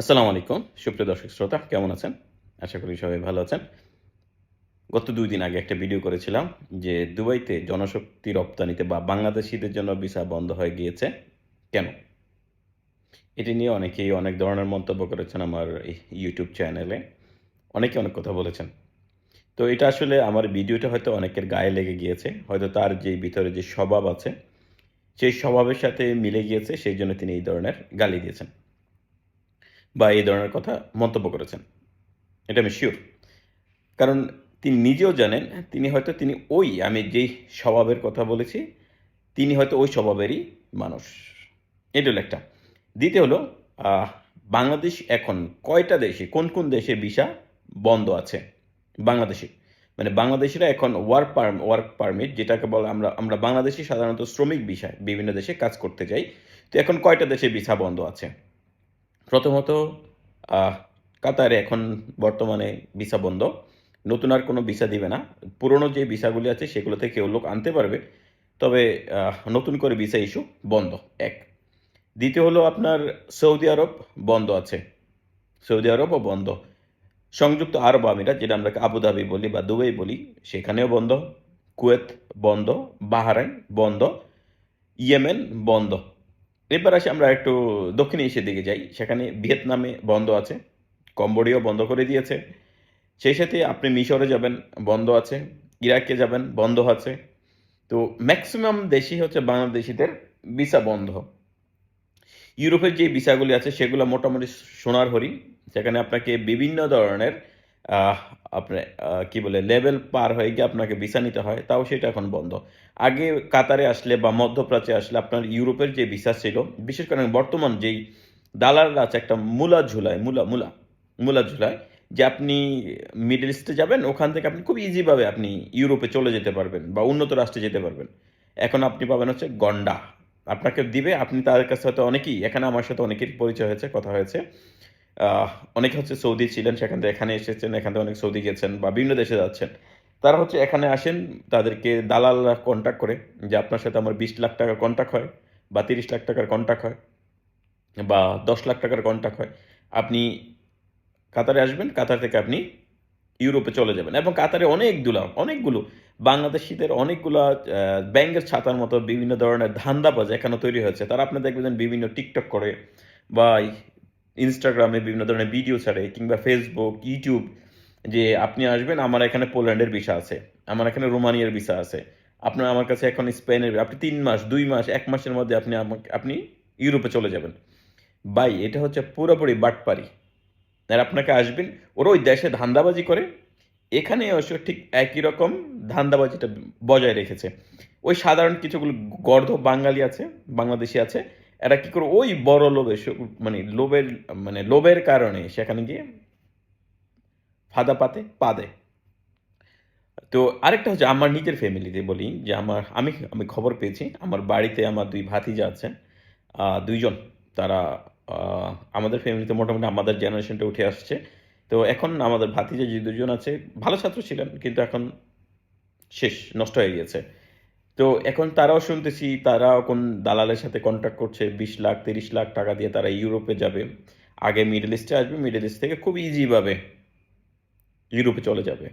আসসালামু আলাইকুম। সুপ্রিয় দর্শক শ্রোতা, কেমন আছেন? আশা করি সবাই ভালো আছেন। গত দুই দিন আগে একটা ভিডিও করেছিলাম যে দুবাইতে জনশক্তি রপ্তানিতে বা বাংলাদেশিদের জন্য ভিসা বন্ধ হয়ে গিয়েছে। কেন? এটি নিয়ে অনেকেই অনেক ধরনের মন্তব্য করেছেন আমার ইউটিউব চ্যানেলে। অনেকে অনেক কথা বলেছেন। তো এটা আসলে আমার ভিডিওটা হয়তো অনেকের গায়ে লেগে গিয়েছে। হয়তো তার যে ভিতরে যে স্বভাব আছে, সেই স্বভাবের সাথে মিলে গিয়েছে, সেই জন্য তিনি এই ধরনের গালি দিয়েছেন। বা এই ধরনের কথা মন্তব্য করেছেন। এটা আমি শিওর কারণ তিনি নিজেও জানেন, তিনি হয়তো, তিনি ওই, আমি যেই স্বভাবের কথা বলেছি, তিনি হয়তো ওই স্বভাবেরই মানুষ। এটা হলো একটা। দ্বিতীয় হলো বাংলাদেশ এখন কয়টা দেশে, কোন কোন দেশে ভিসা বন্ধ আছে? বাংলাদেশে। মানে বাংলাদেশিরা এখন ওয়ার্ক পার ওয়ার্ক পারমিট যেটাকে বলে আমরা আমরা বাংলাদেশি সাধারণত শ্রমিক ভিসা বিভিন্ন দেশে কাজ করতে যাই। তো এখন কয়টা দেশে ভিসা বন্ধ আছে? প্রথমত কাতারে এখন বর্তমানে ভিসা বন্ধ। নতুন আর কোনো ভিসা দিবে না। পুরনো যে ভিসাগুলি আছে সেগুলো থেকে লোক আনতে পারবে। তবে নতুন করে ভিসা ইস্যু বন্ধ, এক। দ্বিতীয় হলো আপনার সৌদি আরব বন্ধ আছে। সৌদি আরবও বন্ধ। সংযুক্ত আরব আমিরাত, যেটা আমরা আবুধাবি বলি বা দুবাই বলি, সেখানেও বন্ধ। কুয়েত বন্ধ। বাহারাইন বন্ধ। ইয়েমেন বন্ধ। এবার আসি আমরা একটু দক্ষিণ এশিয়ার দিকে যাই। সেখানে ভিয়েতনামে বন্ধ আছে, কম্বোডিয়াও বন্ধ করে দিয়েছে। সেই সাথে আপনি মিশরে যাবেন, বন্ধ আছে। ইরাকে যাবেন, বন্ধ আছে। তো ম্যাক্সিমাম দেশই হচ্ছে বাংলাদেশিদের ভিসা বন্ধ। ইউরোপের যে ভিসাগুলি আছে, সেগুলো মোটামুটি সোনার হরিণ সেখানে আপনাকে বিভিন্ন ধরনের আপনার কি বলে, লেভেল পার হয়ে গিয়ে আপনাকে ভিসা নিতে হয়, তাও সেটা এখন বন্ধ। আগে কাতারে আসলে বা মধ্যপ্রাচ্যে আসলে আপনার ইউরোপের যে ভিসা ছিল, বিশেষ করে বর্তমান যেই দালালরা আছে একটা মূলা ঝুলায় মূলা মূলা মূলা ঝুলায় যে আপনি মিডল ইস্টে যাবেন, ওখান থেকে আপনি খুব ইজিভাবে আপনি ইউরোপে চলে যেতে পারবেন বা উন্নত রাষ্ট্রে যেতে পারবেন। এখন আপনি পাবেন হচ্ছে গন্ডা। আপনাকে দিবে, আপনি তাদের কাছে হয়তো অনেকেই, এখানে আমার সাথে অনেকের পরিচয় হয়েছে, কথা হয়েছে। অনেকে হচ্ছে সৌদি ছিলেন, সেখান থেকে এখানে এসেছেন, এখান থেকে অনেক সৌদি গেছেন বা বিভিন্ন দেশে যাচ্ছেন। তারা হচ্ছে এখানে আসেন, তাদেরকে দালালরা কন্ট্যাক্ট করে যে আপনার সাথে আমার বিশ লাখ টাকার কন্ট্যাক্ট হয় বা তিরিশ লাখ টাকার কন্ট্যাক্ট হয় বা দশ লাখ টাকার কন্ট্যাক্ট হয়। আপনি কাতারে আসবেন, কাতার থেকে আপনি ইউরোপে চলে যাবেন এবং কাতারে অনেকগুলো অনেকগুলো বাংলাদেশিদের অনেকগুলো ব্যাংকের ছাতার মতো বিভিন্ন ধরনের ধান্দাবাজ এখানে তৈরি হয়েছে। তারা আপনি দেখবেন বিভিন্ন টিকটক করে বা ইনস্টাগ্রামে বিভিন্ন ধরনের ভিডিও ছাড়ে কিংবা ফেসবুক ইউটিউব যে আপনি আসবেন, আমার এখানে পোল্যান্ডের ভিসা আছে, আমার এখানে রোমানিয়ার ভিসা আছে। আপনার, আমার কাছে এখন স্পেনের, আপনি তিন মাস, দুই মাস, এক মাসের মধ্যে আপনি আমাকে, আপনি ইউরোপে চলে যাবেন। বাই এটা হচ্ছে পুরোপুরি বাটপারি। আর আপনাকে আসবেন, ওরা ওই দেশে ধান্দাবাজি করে, এখানে অবশ্য ঠিক একই রকম ধান্দাবাজিটা বজায় রেখেছে। ওই সাধারণ কিছুগুলো গর্ধ বাঙালি আছে, বাংলাদেশি আছে এরা কি করে ওই বড় লোভে মানে লোভের মানে লোভের কারণে সেখানে গিয়ে ফাদা পাতে, পা দেয়। তো আরেকটা হচ্ছে আমার নিজের ফ্যামিলিতে বলি, যে আমার, আমি আমি খবর পেয়েছি, আমার বাড়িতে আমার দুই ভাতিজা আছেন দুইজন। তারা আমাদের ফ্যামিলিতে মোটামুটি আমাদের জেনারেশনটা উঠে আসছে। তো এখন আমাদের ভাতিজা যে দুজন আছে, ভালো ছাত্র ছিলেন, কিন্তু এখন শেষ, নষ্ট হয়ে গিয়েছে। তো এখন তারাও শুনতেছি তারা কোন দালালের সাথে কন্ট্যাক্ট করছে, বিশ লাখ, তিরিশ লাখ টাকা দিয়ে তারা ইউরোপে যাবে। আগে মিডল ইস্টে আসবে মিডল ইস্ট থেকে খুব ইজিভাবে ইউরোপে চলে যাবে।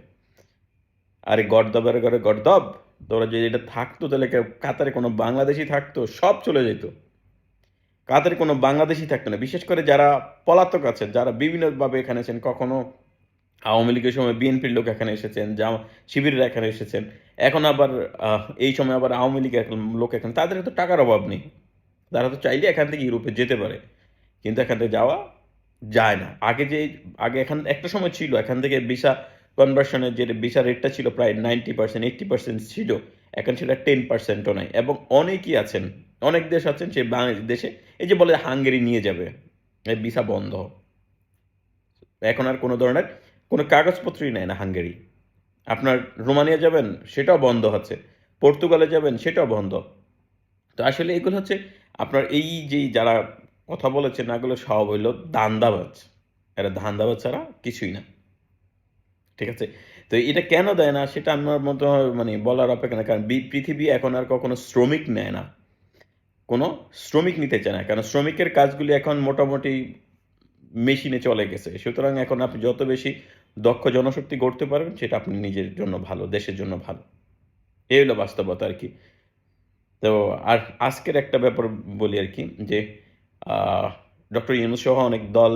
আরে গর্দবের ঘরে গর্দব, তোরা যদি এটা থাকতো তাহলে কাতারে কোনো বাংলাদেশি থাকতো, সব চলে যেত। কাতারে কোনো বাংলাদেশি থাকতো না, বিশেষ করে যারা পলাতক আছেন যারা বিভিন্নভাবে এখানে আছেন, কখনো আওয়ামী লীগের সময় বিএনপির লোক এখানে এসেছেন যা শিবিরের এখানে এসেছেন। এখন আবার এই সময় আবার আওয়ামী লীগের লোক এখানে। তাদের তো টাকার অভাব নেই। তারা তো চাইলে এখান থেকে ইউরোপে যেতে পারে। কিন্তু এখান থেকে যাওয়া যায় না। আগে যে, আগে এখান, একটা সময় ছিল, এখান থেকে ভিসা কনভার্সনের যে ভিসা রেটটা ছিল প্রায় নাইনটি পার্সেন্ট এইট্টি পার্সেন্ট ছিল। এখন সেটা টেন পার্সেন্টও নাই। এবং অনেকেই আছেন, অনেক দেশ আছেন সেই বাংলাদেশ দেশে, এই যে বলে হাঙ্গেরি নিয়ে যাবে ভিসা বন্ধ। এখন আর কোনো ধরনের কোনো কাগজপত্রই নেয় না হাঙ্গেরি। আপনার রোমানিয়া যাবেন, সেটাও বন্ধ হচ্ছে। পর্তুগালে যাবেন, সেটাও বন্ধ। তো আসলে এগুলো হচ্ছে আপনার এই যে যারা কথা বলেছেন, এগুলো সব হইল দান্দাবাজ এরা ধান্দাবাজ ছাড়া কিছুই না। ঠিক আছে? তো এটা কেন দেয় না, সেটা আমার মতো মানে বলার অপেক্ষা না কারণ পৃথিবী এখন আর কখনো শ্রমিক নেয় না। কোনো শ্রমিক নিতে চায় না। কারণ শ্রমিকের কাজগুলি এখন মোটামুটি মেশিনে চলে গেছে। সুতরাং এখন আপনি যত বেশি দক্ষ জনশক্তি গড়তে পারবেন, সেটা আপনি নিজের জন্য ভালো, দেশের জন্য ভালো। এই হলো বাস্তবতা আর কি। তো আর আজকের একটা ব্যাপার বলি আর কি, যে ডক্টর ইউনুস সহ অনেক দল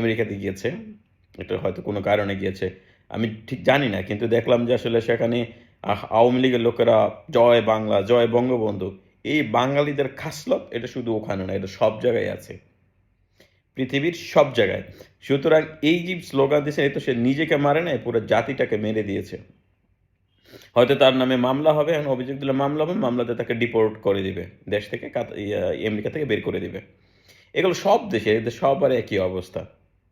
আমেরিকাতে গিয়েছে। এটা হয়তো কোনো কারণে গিয়েছে, আমি ঠিক জানি না, কিন্তু দেখলাম যে আসলে সেখানে আওয়ামী লীগের লোকেরা, জয় বাংলা, জয় বঙ্গবন্ধু, এই বাঙালিদের খাসলত এটা শুধু ওখানে না, এটা সব জায়গায় আছে। পৃথিবীর সব জায়গায়। সুতরাং এই যে স্লোগান দিয়েছে এ তো সে নিজেকে মারে নাই, পুরো জাতিটাকে মেরে দিয়েছে। হয়তো তার নামে মামলা হবে, এখন অভিযোগ দিলে মামলা হবে, মামলাতে তাকে ডিপোর্ট করে দিবে। দেশ থেকে আমেরিকা থেকে বের করে দিবে। এগুলো সব দেশে, এদের সবার একই অবস্থা।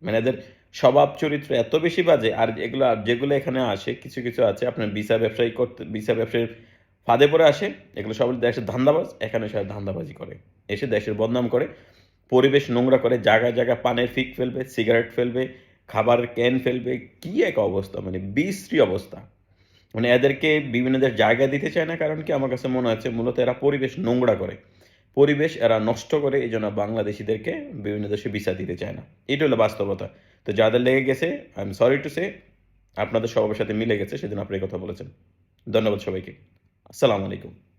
মানে এদের স্বভাব চরিত্র এত বেশি বাজে, আর এগুলো যেগুলো এখানে আসে, কিছু কিছু আছে, আপনার ভিসা ব্যবসায়ী করতে, ভিসা ব্যবসায়ীর ফাঁদে পড়ে আসে, এগুলো সব দেশের ধান্দাবাজ, এখানে সবাই ধান্দাবাজি করে। এসে দেশের বদনাম করে। পরিবেশ নোংরা করে, জায়গায় জায়গায় পানের ফিক ফেলবে, সিগারেট ফেলবে, খাবারের ক্যান ফেলবে, কি এক অবস্থা মানে বিশ্রী অবস্থা। মানে এদেরকে বিভিন্ন জায়গা দিতে চায় না, কারণ কি আমার কাছে মনে হচ্ছে মূলত এরা পরিবেশ নোংরা করে। পরিবেশ এরা নষ্ট করে, এই জন্য বাংলাদেশিদেরকে বিভিন্ন দেশে ভিসা দিতে চায় না। এটা হলো বাস্তবতা। তো যাদের লেগে গেছে I am sorry to say আপনাদের সবার সাথে মিলে গেছে, সেদিন আপনি কথা বলেছেন। ধন্যবাদ সবাইকে। আসসালামু আলাইকুম।